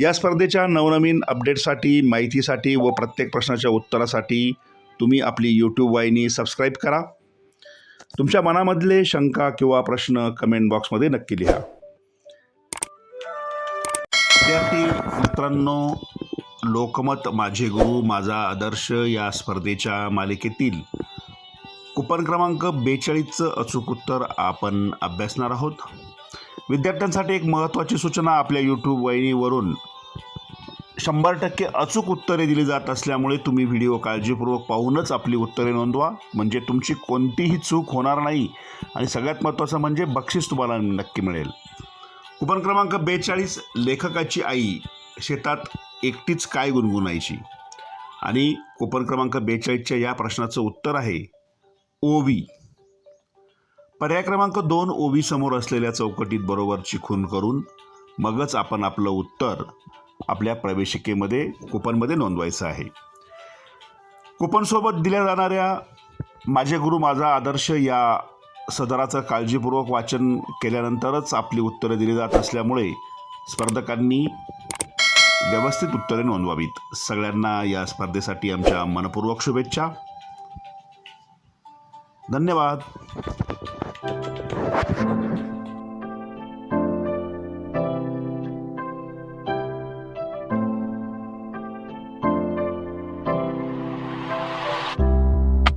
या स्पर्धेच्या नवनवीन अपडेटसाठी माहितीसाठी व प्रत्येक प्रश्नाच्या उत्तरासाठी तुम्ही आपली यूट्यूब वाहिनी सबस्क्राईब करा. तुमच्या मनामधले शंका किंवा प्रश्न कमेंट बॉक्समध्ये नक्की लिहा. विद्यार्थी मित्रांनो लोकमत माझे गुरु माझा आदर्श या स्पर्धेच्या मालिकेतील कुपन क्रमांक बेचाळीसचं अचूक उत्तर आपण अभ्यासणार आहोत. विद्यार्थ्यांसाठी एक महत्त्वाची सूचना आपल्या यूट्यूब वाहिनीवरून शंभर टक्के अचूक उत्तरे दिली जात असल्यामुळे तुम्ही व्हिडिओ काळजीपूर्वक पाहूनच आपली उत्तरे नोंदवा. म्हणजे तुमची कोणतीही चूक होणार नाही. आणि सगळ्यात महत्त्वाचं म्हणजे बक्षीस तुम्हाला नक्की मिळेल. कुपन क्रमांक बेचाळीस लेखकाची आई. शेतात एकटीच काय गुणगुणायची? आणि कुपन क्रमांक बेचाळीसच्या या प्रश्नाचं उत्तर आहे ओवी पर्याय क्रमांक दोन ओवी समोर असलेल्या चौकटीत बरोबरची खून करून मगच आपण आपलं उत्तर आपल्या प्रवेशिकेमध्ये कुपनमध्ये नोंदवायचं आहे. कुपनसोबत दिल्या जाणाऱ्या माझे गुरु माझा आदर्श या सदराचं काळजीपूर्वक वाचन केल्यानंतरच आपली उत्तरं दिली जात असल्यामुळे स्पर्धकांनी व्यवस्थित उत्तरे नोंदवावीत. सगळ्यांना या स्पर्धेसाठी आमच्या मनपूर्वक शुभेच्छा. धन्यवाद.